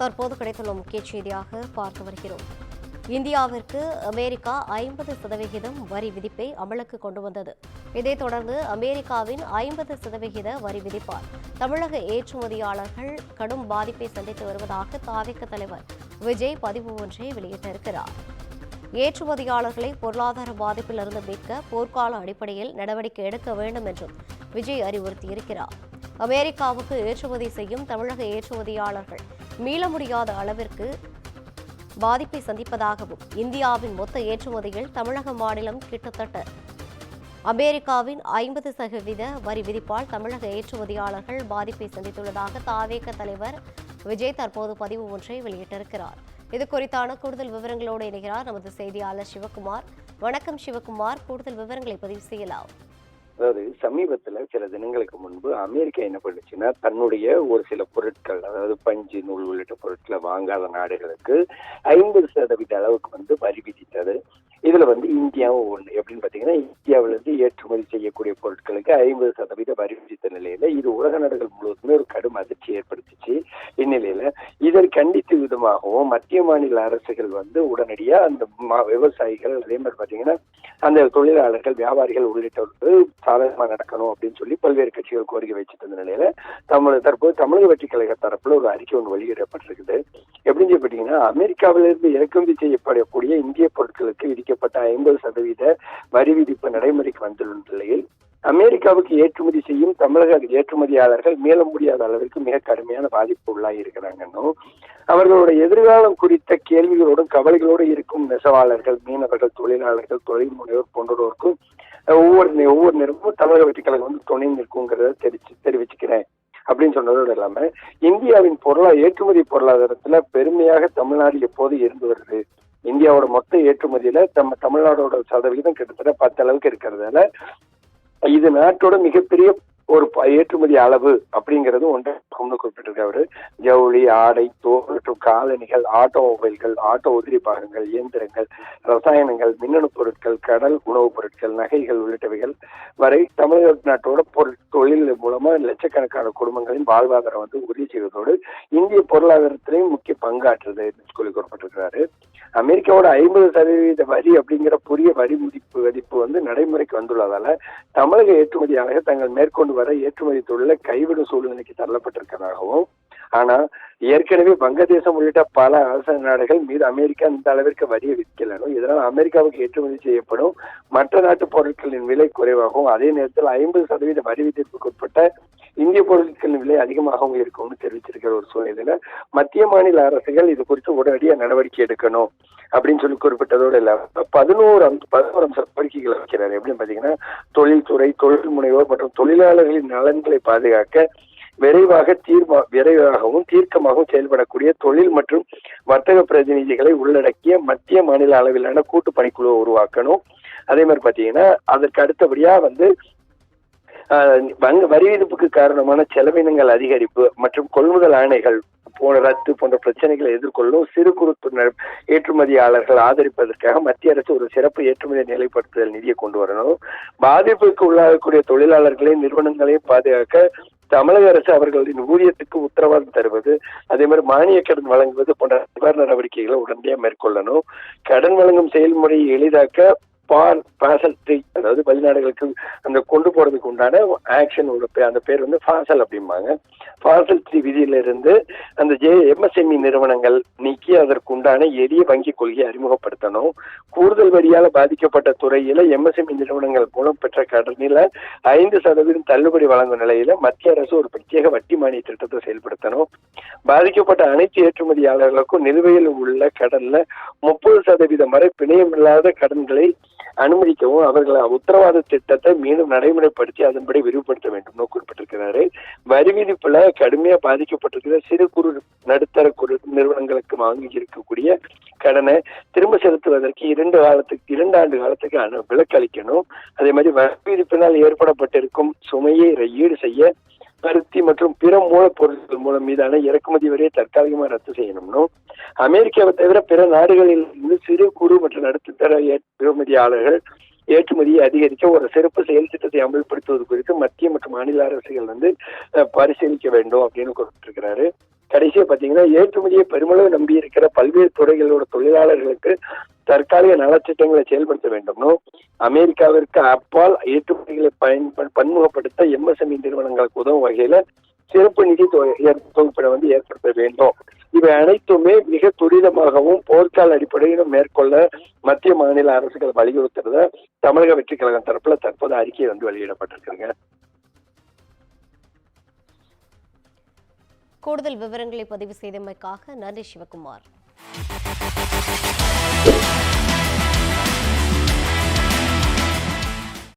தற்போது கிடைத்துள்ள முக்கிய செய்தியாக பார்த்து வருகிறோம். இந்தியாவிற்கு அமெரிக்கா ஐம்பது சதவிகிதம் வரி விதிப்பை அமலுக்கு கொண்டு வந்தது. இதைத் தொடர்ந்து அமெரிக்காவின் ஐம்பது சதவிகித வரி விதிப்பால் தமிழக ஏற்றுமதியாளர்கள் கடும் பாதிப்பை சந்தித்து வருவதாக தாவிக்க தலைவர் விஜய் பதிவு ஒன்றை வெளியிட்டிருக்கிறார். ஏற்றுமதியாளர்களை பொருளாதார பாதிப்பிலிருந்து மீட்க போர்க்கால அடிப்படையில் நடவடிக்கை எடுக்க வேண்டும் என்றும் விஜய் அறிவுறுத்தியிருக்கிறார். அமெரிக்காவுக்கு ஏற்றுமதி செய்யும் தமிழக ஏற்றுமதியாளர்கள் மீள முடியாத அளவிற்கு பாதிப்பை சந்திப்பதாகவும் இந்தியாவின் மொத்த ஏற்றுமதியில் தமிழக மாநிலம் கிட்டத்தட்ட அமெரிக்காவின் ஐம்பது சதவீத வரி விதிப்பால் தமிழக ஏற்றுமதியாளர்கள் பாதிப்பை சந்தித்துள்ளதாக தாவேக தலைவர் விஜய் தற்போது பதிவு ஒன்றை வெளியிட்டிருக்கிறார். இது குறித்தான கூடுதல் விவரங்களோடு இணைகிறார் நமது செய்தியாளர் சிவகுமார். வணக்கம் சிவகுமார். கூடுதல் விவரங்களை பதிவு செய்யலாம். அதாவது சமீபத்துல சில தினங்களுக்கு முன்பு அமெரிக்கா என்ன பண்ணுச்சுன்னா தன்னுடைய ஒரு சில பொருட்கள் அதாவது பஞ்சு நூல் உள்ளிட்ட பொருட்களை வாங்காத நாடுகளுக்கு ஐம்பது சதவீத அளவுக்கு வந்து வரி விதித்தது. இதுல வந்து இந்தியாவும் ஒண்ணு. எப்படின்னு பாத்தீங்கன்னா இந்தியாவிலிருந்து ஏற்றுமதி செய்யக்கூடிய பொருட்களுக்கு ஐம்பது சதவீத வரி விதித்த நிலையில இது உலக நாடுகள் முழுவதுமே ஒரு கடும் அதிர்ச்சி ஏற்படுத்திச்சு. இந்நிலையில இதை கண்டித்து விதமாகவும் மத்திய மாநில அரசுகள் வந்து உடனடியா அந்த விவசாயிகள் அதே மாதிரி பாத்தீங்கன்னா அந்த தொழிலாளர்கள் வியாபாரிகள் உள்ளிட்டவர்கள் சாதகமா நடக்கணும் அப்படின்னு சொல்லி பல்வேறு கட்சிகள் கோரிக்கை வச்சுட்டு இருந்த நிலையில தமிழ் தற்போது தமிழக வெற்றி கழக தரப்புல ஒரு அறிக்கை ஒன்று வெளியிடப்பட்டிருக்குது. எப்படின்னு சொல்லி பாத்தீங்கன்னா அமெரிக்காவிலிருந்து இறக்குமதி செய்யப்படக்கூடிய இந்திய பொருட்களுக்கு விதிக்கப்பட்ட ஐம்பது சதவீத வரி விதிப்பு நடைமுறைக்கு வந்துள்ள நிலையில் அமெரிக்காவுக்கு ஏற்றுமதி செய்யும் தமிழக ஏற்றுமதியாளர்கள் மீள முடியாத அளவிற்கு மிக கடுமையான பாதிப்பு உள்ளாகி இருக்கிறாங்கன்னும் அவர்களோட எதிர்காலம் குறித்த கேள்விகளோடும் கவலைகளோடு இருக்கும் நெசவாளர்கள் மீனவர்கள் தொழிலாளர்கள் தொழில் முனைவோர் போன்றோருக்கும் ஒவ்வொரு ஒவ்வொரு நிறுவனமும் தமிழக வெற்றி கழகம் வந்து துணை நிற்குங்கிறத தெரிவிச்சு தெரிவிச்சுக்கிறேன் அப்படின்னு சொன்னதோடு இல்லாம இந்தியாவின் பொருளா ஏற்றுமதி பொருளாதாரத்துல பெருமையாக தமிழ்நாடு எப்போது இருந்து வருது? இந்தியாவோட மொத்த ஏற்றுமதியில நம்ம தமிழ்நாடோட சதவிகிதம் கிட்டத்தட்ட பத்து அளவுக்கு இருக்கிறதால இது நாட்டோட மிகப்பெரிய ஒரு ப- ஏற்றுமதி அளவு அப்படிங்கிறது ஒன்றை கொண்டு குறிப்பிட்டிருக்காரு ஜவுளி ஆடை தோல் மற்றும் காலணிகள் ஆட்டோமொபைல்கள் ஆட்டோ உதிரி பாகங்கள் இயந்திரங்கள் ரசாயனங்கள் மின்னணு பொருட்கள் கடல் உணவுப் பொருட்கள் நகைகள் உள்ளிட்டவைகள் வரை தமிழக நாட்டோட பொருள் தொழில் மூலமா லட்சக்கணக்கான குடும்பங்களின் வாழ்வாதாரம் வந்து உறுதி செய்வதோடு இந்திய பொருளாதாரத்திலையும் முக்கிய பங்காற்றுது என்று சொல்லி கூறப்பட்டிருக்கிறாரு. அமெரிக்காவோட ஐம்பது சதவீத வரி அப்படிங்கிற புதிய வரி விதிப்பு விதிப்பு வந்து நடைமுறைக்கு வந்துள்ளதால தமிழக ஏற்றுமதியாளர்கள் தங்கள் மேற்கொண்டு வர ஏற்றுமதி தொழிலை கைவிடும் சூழ்நிலைக்கு தள்ளப்பட்டிருக்கிறதாகவும் ஆனா ஏற்கனவே வங்கதேசம் உள்ளிட்ட பல அரச நாடுகள் மீது அமெரிக்கா இந்த அளவிற்கு வரியை விற்கலனும் இதனால் அமெரிக்காவுக்கு ஏற்றுமதி செய்யப்படும் மற்ற நாட்டு பொருட்களின் விலை குறைவாகவும் அதே நேரத்தில் ஐம்பது சதவீத வரி விதிப்புக்கு உட்பட்ட இந்திய பொருட்களின் விலை அதிகமாகவும் இருக்கும்னு தெரிவிச்சிருக்கிற ஒரு சூழ்நிலையில மத்திய மாநில அரசுகள் இது குறித்து உடனடியா நடவடிக்கை எடுக்கணும் அப்படின்னு சொல்லி குறிப்பிட்டதோடு இல்லாம பதினோரு அம் பதினோரு அம்ச கோரிக்கைகள் வைக்கிறாரு. எப்படின்னு பாத்தீங்கன்னா தொழில்துறை தொழில் முனைவோர் மற்றும் தொழிலாளர்களின் நலன்களை பாதுகாக்க விரைவாக தீர்மா விரைவாகவும் தீர்க்கமாகவும் செயல்படக்கூடிய தொழில் மற்றும் வர்த்தக பிரதிநிதிகளை உள்ளடக்கிய மத்திய மாநில அளவிலான கூட்டு பணிக்குழுவை உருவாக்கணும். அதே மாதிரி பாத்தீங்கன்னா அதற்கு அடுத்தபடியா வந்து வரி விதிப்புக்கு காரணமான செலவினங்கள் அதிகரிப்பு மற்றும் கொள்முதல் ஆணைகள் போன்ற ரத்து போன்ற பிரச்சனைகளை எதிர்கொள்ளும் சிறு குறு ஏற்றுமதியாளர்கள் ஆதரிப்பதற்காக மத்திய அரசு ஒரு சிறப்பு ஏற்றுமதி நிலைப்படுத்துதல் நிதியை கொண்டு வரணும். பாதிப்புக்கு உள்ளாகக்கூடிய தொழிலாளர்களையும் நிறுவனங்களையும் பாதுகாக்க தமிழக அரசு அவர்களின் ஊதியத்துக்கு உத்தரவாதம் தருவது அதே மாதிரி மானிய கடன் வழங்குவது போன்ற நிவாரண நடவடிக்கைகளை உடனடியாக மேற்கொள்ளணும். கடன் வழங்கும் செயல்முறையை எளிதாக்க பால் பாசல் த்ரீ அதாவது வெளிநாடுகளுக்கு அந்த கொண்டு போறதுக்கு உண்டான ஆக்ஷன் அந்த பேர் வந்து ஃபாசல் அப்படிம்பாங்க. ஃபாசல் த்ரீ விதியிலிருந்து அந்த ஜே எம்எஸ்எம்இ நிறுவனங்கள் நீக்கி அதற்கு உண்டான எளிய வங்கி கொள்கையை அறிமுகப்படுத்தணும். கூடுதல் வரியால பாதிக்கப்பட்ட துறையில எம்எஸ்எம்இ நிறுவனங்கள் மூலம் பெற்ற கடனில ஐந்து சதவீதம் தள்ளுபடி வழங்கும் நிலையில மத்திய அரசு ஒரு பிரத்யேக வட்டி மானிய திட்டத்தை செயல்படுத்தணும். பாதிக்கப்பட்ட அனைத்து ஏற்றுமதியாளர்களுக்கும் நிலுவையில் உள்ள கடன்ல முப்பது சதவீதம் வரை பிணையமில்லாத கடன்களை அனுமதிக்கவும் அவர்களை உத்தரவாத திட்டத்தை மீண்டும் நடைமுறைப்படுத்தி அதன்படி விரிவுபடுத்த வேண்டும் குறிப்பிட்டிருக்கிறாரு. வரி விதிப்புல கடுமையா பாதிக்கப்பட்டிருக்கிற சிறு குறு நடுத்தர குறு நிறுவனங்களுக்கு வாங்கி இருக்கக்கூடிய கடனை திரும்ப செலுத்துவதற்கு இரண்டு காலத்துக்கு இரண்டு ஆண்டு காலத்துக்கு அனு விலக்களிக்கணும் அதே மாதிரி வரி விதிப்பினால் ஏற்படப்பட்டிருக்கும் சுமையை ஈடு செய்ய பருத்தி மற்றும் பிற மூலப்பொருட்கள் மூலம் மீதான இறக்குமதி வரியை தற்காலிகமா ரத்து செய்யணும்னும் அமெரிக்காவை தவிர பிற நாடுகளில் இருந்து சிறு குறு மற்றும் நடுத்தர ஏற்றுமதியாளர்கள் ஏற்றுமதியை அதிகரிக்க ஒரு சிறப்பு செயல் திட்டத்தை அமல்படுத்துவது குறித்து மத்திய மற்றும் மாநில அரசுகள் வந்து பரிசீலிக்க வேண்டும் அப்படின்னு குறிப்பிட்டிருக்கிறாரு கடைசியா பாத்தீங்கன்னா பாத்தீங்கன்னா ஏற்றுமதியை பெருமளவு நம்பி இருக்கிற பல்வேறு துறைகளோட தொழிலாளர்களுக்கு தற்காலிக நலத்திட்டங்களை செயல்படுத்த வேண்டும்னு அமெரிக்காவிற்கு அப்பால் ஏற்றுமதிகளை பயன்ப பன்முகப்படுத்த எம்எஸ்எம்இ நிறுவனங்களுக்கு உதவும் வகையில சிறப்பு நிதி தொ- தொகுப்பினை வந்து ஏற்படுத்த வேண்டும். இவை அனைத்துமே மிக துரிதமாகவும் போர்க்கால அடிப்படையிலும் மேற்கொள்ள மத்திய மாநில அரசுகள் வலியுறுத்துறத தமிழக வெற்றி கழகம் தரப்புல தற்போது அறிக்கை வந்து வெளியிடப்பட்டிருக்குங்க கூடுதல் விவரங்களை பதிவு செய்தமைக்காக நன்றி சிவகுமார்.